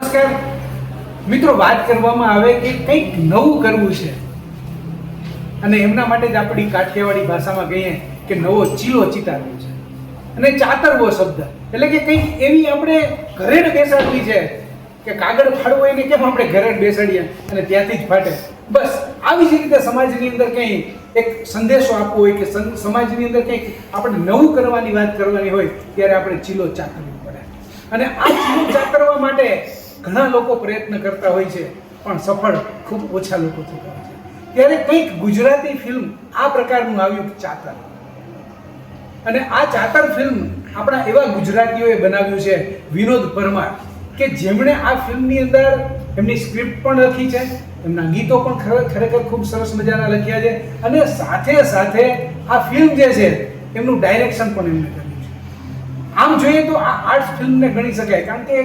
નમસ્કાર. મિત્રો, વાત કરવામાં આવે કે કંઈક નવું કરવું છે. અને એમના માટે જ આપણી કાઠિયાવાડી ભાષામાં કહીએ કે નવો ચીલો ચિતારવો છે. અને ચાતરવો શબ્દ. એટલે કે કંઈક એવી આપણે ઘરે જ બેસાડવી છે કે કાગળ ફાડવો એને કેમ આપણે ઘરે બેસાડીએ અને ત્યાંથી જ ફાટે. બસ, આવી જ રીતે સમાજની અંદર કંઈ એક સંદેશો આપવો હોય કે સમાજની અંદર કંઈક આપણે નવું કરવાની વાત કરવાની હોય, ત્યારે આપણે ચીલો ચાતરવું પડે. અને આ ચીલો ચાતરવા માટે ઘણા લોકો પ્રયત્ન કરતા હોય છે, પણ સફળ ખૂબ ઓછા લોકો થતા હોય છે. ત્યારે કંઈક ગુજરાતી ફિલ્મ આ પ્રકારનું આવ્યું ચાતર. અને આ ચાતર ફિલ્મ આપણા એવા ગુજરાતીઓએ બનાવ્યું છે, વિનોદ પરમાર, કે જેમણે આ ફિલ્મની અંદર એમની સ્ક્રિપ્ટ પણ લખી છે, એમના ગીતો પણ ખરે- ખરેખર ખૂબ સરસ મજાના લખ્યા છે, અને સાથે સાથે આ ફિલ્મ જે છે, એમનું ડાયરેક્શન પણ એમણે કર્યું. આમ જોઈએ તો આ આર્ટ ફિલ્મને ગણી શકાય, કારણ કે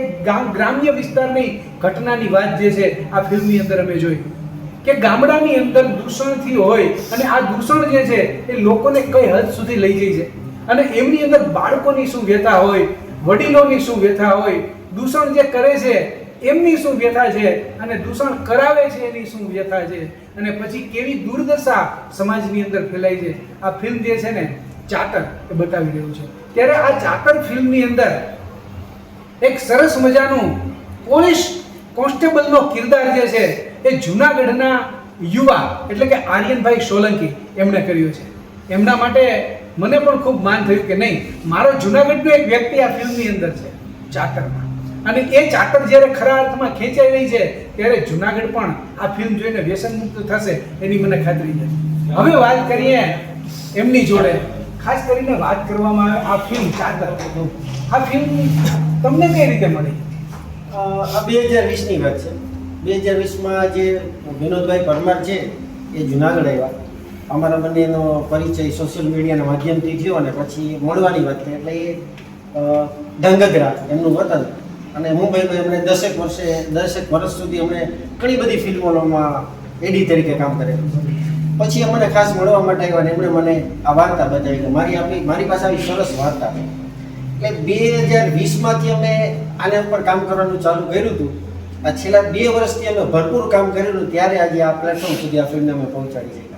ગ્રામ્ય વિસ્તારની ઘટનાની વાત જે છે, આ ફિલ્મની અંદર અમે જોઈ. કે ગામડાની અંદર દૂષણથી હોય, અને આ દૂષણ જે છે, એ લોકોને કઈ હદ સુધી લઈ જાય છે? અને એમની અંદર બાળકોની શું વ્યથા હોય, વડીલોની શું વ્યથા હોય, દૂષણ જે કરે છે, એમની શું વ્યથા છે, અને દૂષણ કરાવે છે એની શું વ્યથા છે, અને પછી કેવી દુર્દશા સમાજની અંદર ફેલાય છે? આ ફિલ્મ જે છે ને ચાતક એ બતાવી રહ્યું છે. ત્યારે આ ચાતર ફિલ્મની અંદર એક સરસ મજાનું પોલીસ કોન્સ્ટેબલનો કિરદાર જે છે એ જુનાગઢના યુવા, એટલે કે આર્યનભાઈ સોલંકી એમણે કર્યો છે. એમના માટે મને પણ ખૂબ માન થયું કે નહીં, મારો જૂનાગઢનો એક વ્યક્તિ આ ફિલ્મની અંદર છે, ચાકરમાં. અને એ ચાકર જ્યારે ખરા અર્થમાં ખેંચાઈ રહી છે, ત્યારે જુનાગઢ પણ આ ફિલ્મ જોઈને વ્યસન મુક્ત થશે એની મને ખાતરી છે. હવે વાત કરીએ એમની જોડે. ખાસ કરીને વાત કરવામાં આવે આ ફિલ્મ ચાદર આ ફિલ્મ તમને કઈ રીતે મળી? આ બે હજાર વીસની વાત છે. બે હજાર વીસમાં જે વિનોદભાઈ પરમાર છે, એ જુનાગઢ આવ્યા. અમારા બંનેનો પરિચય સોશિયલ મીડિયાના માધ્યમથી થયો અને પછી મળવાની વાત થઈ. એટલે એ ધંગધરા એમનું વતન. અને મુંબઈમાં એમણે દસેક વર્ષે, દસેક વર્ષ સુધી એમણે ઘણી બધી ફિલ્મોમાં એડી તરીકે કામ કરેલું પછી અમને ખાસ મળવા માટે આવ્યા એમણે મને આ વાર્તા બતાવી કે મારી આપણી, મારી પાસે આવી સરસ વાર્તા એટલે બે હજાર વીસમાંથી અમે આને ઉપર કામ કરવાનું ચાલુ કર્યું હતું. આ છેલ્લા બે વર્ષથી અમે ભરપૂર કામ કરેલું, ત્યારે આજે આ પ્લેટફોર્મ સુધી આ ફિલ્મને અમે પહોંચાડી શક્યા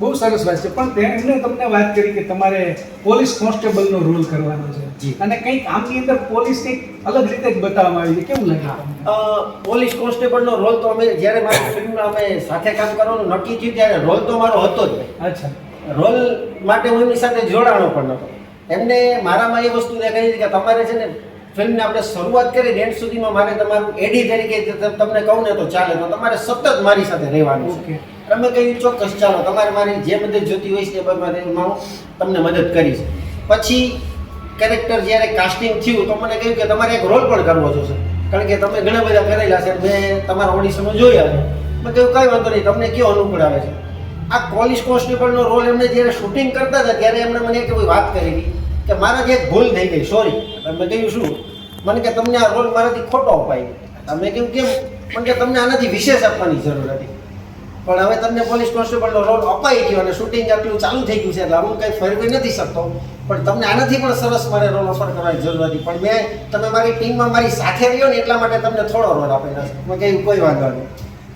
બહુ સરસ વાત છે. પણ એમણે તમને વાત કરી કે તમારે પોલીસ કોન્સ્ટેબલનો રોલ કરવાનો છે. અને કંઈક આમની અંદર પોલીસ કંઈક અલગ રીતે જ બતાવવામાં આવી છે. કેવું લાગે પોલીસ કોન્સ્ટેબલનો રોલ તો અમે જ્યારે મારી ફિલ્મમાં અમે સાથે કામ કરવાનું નક્કી થયું ત્યારે રોલ તો મારો હતો જ. અચ્છા. રોલ માટે હું એમની સાથે જોડાણો પણ નહોતો. એમને મારામાં એ વસ્તુ દેખાઈ કે તમારે છે ને ફિલ્મને આપણે શરૂઆત કરી એન્ડ સુધીમાં મારે તમારું એડી તરીકે તમને કહું ને તો ચાલે. તો તમારે સતત મારી સાથે રહેવાનું છે. અમે કહ્યું ચોક્કસ ચાલો, તમારે મારી જે મદદ જોતી હોય છે એ હું તમને મદદ કરીશ. પછી કેરેક્ટર જ્યારે કાસ્ટિંગ થયું તો મને કહ્યું કે તમારે એક રોલ પણ કરવો જોશે. કારણ કે તમે ઘણા બધા કરેલા છે, મેં તમારા ઓડિશનમાં જોયા છે. મેં કહ્યું, કાંઈ વાંધો નહીં, તમને કયો અનુકૂળ આવે છે? આ પોલીસ કોન્સ્ટેબલનો રોલ એમને જ્યારે શૂટિંગ કરતા હતા, ત્યારે એમણે મને એક વાત કરી કે મારાથી એક ભૂલ થઈ ગઈ સોરી મેં કહ્યું, શું? મને કે તમને આ રોલ મારાથી ખોટો અપાય તમે કહ્યું કેમ? મને કે તમને આનાથી વિશેષ આપવાની જરૂર હતી. પણ હવે તમને પોલીસ કોન્સ્ટેબલનો રોલ અપાઈ ગયો અને શૂટિંગ આટલું ચાલુ થઈ ગયું છે એટલે હું કંઈ ફેરવી નથી શકતો. પણ તમને આનાથી પણ સરસ મારે રોલ ઓફર કરવાની જરૂર હતી. પણ મેં, તમે મારી ટીમમાં મારી સાથે રહ્યો ને એટલા માટે તમને થોડો રોલ આપેલો છે. મેં કહ્યું કોઈ વાંધો નહીં.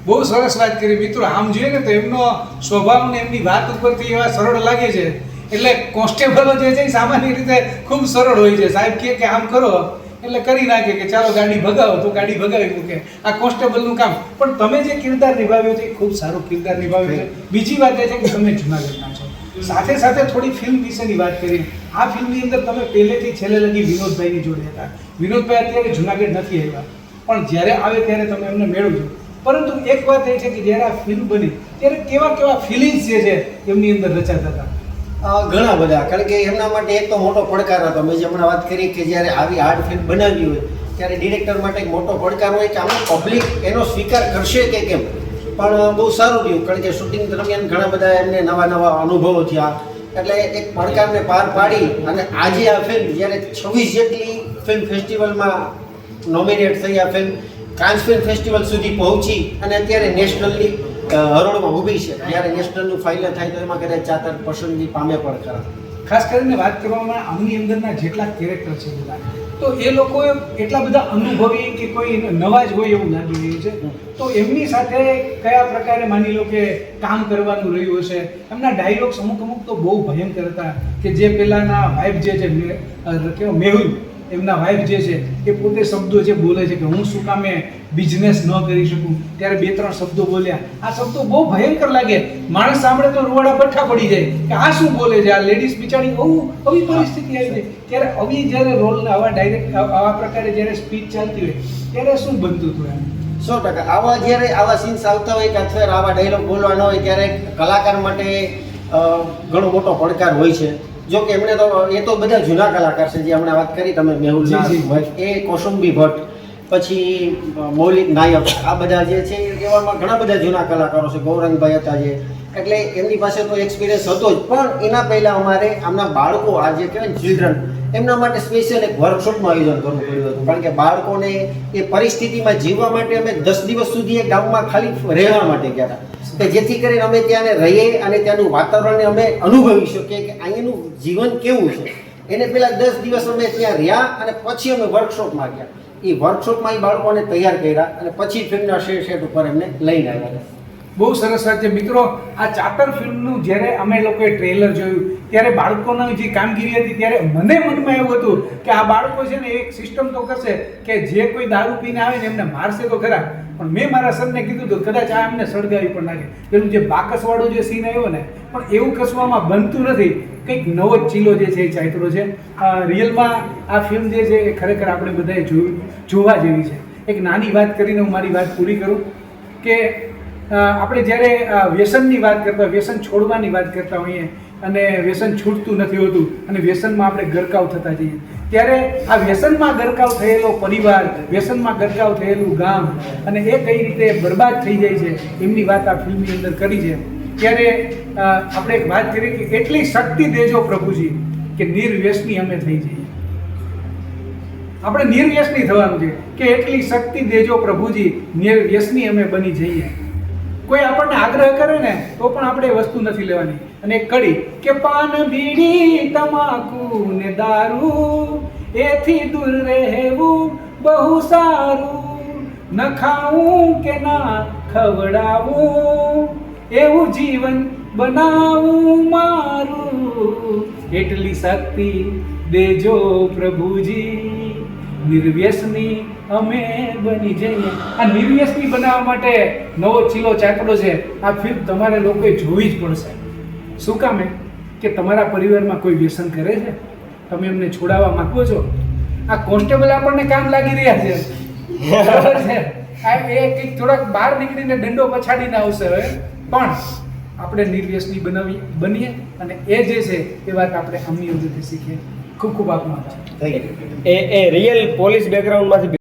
બહુ સરસ વાત કરી. મિત્રો, આમ જોઈએ ને તો એમનો સ્વભાવ ને એમની વાત ઉપરથી એવા સરળ લાગે છે. એટલે કોન્સ્ટેબલો જે છે સામાન્ય રીતે ખૂબ સરળ હોય છે. સાહેબ કે આમ કરો. એટલે કરી નાખે કે ચાલો ગાડી ભગાવો, તો ગાડી ભગાવી મૂકે. આ કોન્સ્ટેબલનું કામ. પણ તમે જે કિરદાર નિભાવ્યો છે, એ ખૂબ સારો કિરદાર નિભાવ્યો છે. બીજી વાત એ છે કે તમે જુનાગઢના છો. સાથે સાથે થોડી ફિલ્મ વિશેની વાત કરી આ ફિલ્મની અંદર તમે પહેલેથી છેલ્લે લગી વિનોદભાઈની જોડે હતા. વિનોદભાઈ અત્યારે જુનાગઢ નથી આવ્યા. પણ જ્યારે આવે ત્યારે તમે એમને મેળવજો. પરંતુ એક વાત એ છે કે જ્યારે આ ફિલ્મ બની, ત્યારે કેવા કેવા ફિલિંગ્સ જે છે, એમની અંદર રચાતા હતા. ઘણા બધા, કારણ કે એમના માટે એક તો મોટો પડકાર હતો. મેં જે હમણાં વાત કરી કે જ્યારે આવી આર્ટ ફિલ્મ બનાવી હોય, ત્યારે ડિરેક્ટર માટે એક મોટો પડકાર હોય કે આમાં પબ્લિક એનો સ્વીકાર કરશે કે કેમ? પણ બહુ સારું રહ્યું, કારણ કે શૂટિંગ દરમિયાન ઘણા બધા એમને નવા નવા અનુભવો થયા. એટલે એક પડકારને પાર પાડી અને આજે આ ફિલ્મ જ્યારે છવ્વીસ જેટલી ફિલ્મ ફેસ્ટિવલમાં નોમિનેટ થઈ આ ફિલ્મ કાન્સ ફિલ્મ ફેસ્ટિવલ સુધી પહોંચી અને અત્યારે નેશનલની હરોળમાં ઊભી છે. જ્યારે નેશનલનું ફાઇનલ થાય તો એમાં કદાચ ચાતર પસંદગી પામે પણ ખરા. ખાસ કરીને વાત કરવામાં આમની અંદરના જેટલા કેરેક્ટર છે બધા તો એ લોકો એટલા બધા અનુભવી કે કોઈ નવા જ હોય એવું લાગી રહ્યું છે. તો એમની સાથે કયા પ્રકારે માની લો કે કામ કરવાનું રહ્યું હશે? એમના ડાયલોગ્સ અમુક અમુક તો બહુ ભયંકર હતા કે જે પેલાના વાઇફ જે છે મેહુલ એમના વાઇફ જે છે, એ પોતે શબ્દો જે બોલે છે કે હું શું કામે બિઝનેસ ન કરી શકું, ત્યારે બે ત્રણ શબ્દો બોલ્યા. આ શબ્દો બહુ ભયંકર લાગે. માણસ સાંભળે તો રૂવાડા પઠ્ઠા પડી જાય કે આ શું બોલે છે? આ લેડીઝ બિચારી આવું આવી પરિસ્થિતિ આવી જાય. ત્યારે આવી જ્યારે રોલ આવા ડાયરેક્ટ આવા પ્રકારે જ્યારે સ્પીચ ચાલતી હોય, ત્યારે શું બનતું હતું એમ? સો ટકા. આવા જ્યારે આવા સીન્સ આવતા હોય કે અથવા આવા ડાયલોગ બોલવાના હોય, ત્યારે કલાકાર માટે ઘણો મોટો પડકાર હોય છે. જો કે એમણે તો એ તો બધા જૂના કલાકાર છે જે હમણાં વાત કરી તમે મેહુલ. ભટ્ટ એ કૌશુંબી ભટ્ટ પછી મૌલિક નાયક આ બધા જે છે એવામાં ઘણા બધા જૂના કલાકારો છે ગૌરંગભાઈ હતા જે એટલે એમની પાસે તો એક્સપિરિયન્સ હતો જ પણ એના પહેલાં અમારે આમના બાળકો આ જે કહેવાય ચિલ્ડ્રન એમના માટે સ્પેશિયલ એક વર્કશોપનું આયોજન કરવું પડ્યું હતું. કારણ કે બાળકોને એ પરિસ્થિતિમાં જીવવા માટે અમે દસ દિવસ સુધી એ ગામમાં ખાલી રહેવા માટે ગયા હતા. કે જેથી કરીને અમે ત્યાં રહીએ અને ત્યાંનું વાતાવરણને અમે અનુભવી શકીએ કે અહીંયાનું જીવન કેવું છે. એને પહેલાં દસ દિવસ અમે ત્યાં રહ્યા અને પછી અમે વર્કશોપમાં ગયા. એ વર્કશોપમાં એ બાળકોને તૈયાર કર્યા અને પછી ફિલ્મના શેર સેટ ઉપર એમને લઈને આવ્યા. બહુ સરસ વાત છે. મિત્રો, આ ચાતર ફિલ્મનું જ્યારે અમે લોકોએ ટ્રેલર જોયું, ત્યારે બાળકોની જે કામગીરી હતી, ત્યારે મને મનમાં એવું હતું કે આ બાળકો છે ને એક સિસ્ટમ તો કરશે કે જે કોઈ દારૂ પીને આવે ને એમને મારશે તો ખરા. પણ મેં મારા સરને કીધું હતું, કદાચ આ એમને સળગાવી પણ નાખે. પેલું જે બાકસવાળો જે સીન આવ્યો ને, પણ એવું કસવામાં બનતું નથી. કંઈક નવો ચીલો જે છે એ ચાતરો છે. રિયલમાં આ ફિલ્મ જે છે એ ખરેખર આપણે બધાએ જોયું, જોવા જેવી છે. એક નાની વાત કરીને હું મારી વાત પૂરી કરું કે આપણે જ્યારે વ્યસનની વાત કરતા, વ્યસન છોડવાની વાત કરતા હોઈએ અને વ્યસન છૂટતું નથી હોતું અને વ્યસનમાં આપણે ગરકાવ થતા જઈએ. ત્યારે આ વ્યસનમાં ગરકાવ થયેલો પરિવાર, વ્યસનમાં ગરકાવ થયેલું ગામ અને એ કઈ રીતે બરબાદ થઈ જાય છે, એમની વાત આ ફિલ્મની અંદર કરી છે. ત્યારે આપણે એક વાત કરી કે એટલી શક્તિ દેજો પ્રભુજી કે નિર્વ્યસની અમે થઈ જઈએ. આપણે નિર્વ્યસની થવાનું છે કે એટલી શક્તિ દેજો પ્રભુજી, નિર્વ્યસની અમે બની જઈએ. કોઈ આપણને આગ્રહ કરે ને, તો પણ આપણે વસ્તુ નથી લેવાની. અને કડી, કે પાન બીડી તમાકુ ને દારૂ, એથી દૂર રહેવું બહુ સારું. ન ખાવું કે ના ખવડાવું, એવું જીવન બનાવું મારું. એટલી શક્તિ દેજો પ્રભુજી. નિર્વ્યસની અમે બની જઈએ. આ નિર્વ્યસની બનાવવા માટે નવો ચીલો ચાકડો છે. આ ફિલ્મ તમારે લોકોએ જોવી જ પડશે. શું કામે કે તમારા પરિવારમાં કોઈ વ્યસન કરે છે? તમે એમને છોડાવવા માંગો છો? આ કોન્સ્ટેબલ આપણને કામ લાગી રહ્યા છે. બરાબર છે? આ એ કંઈક થોડાક બહાર નીકળીને દંડો પછાડીને આવશે હવે. પણ આપણે નિર્વ્યસની બનાવી, બનીએ અને એ જે છે એ વાત આપણે અમની વખતે શીખીએ. ખૂબ ખૂબ આભાર. એ એ રિયલ પોલીસ બેકગ્રાઉન્ડમાંથી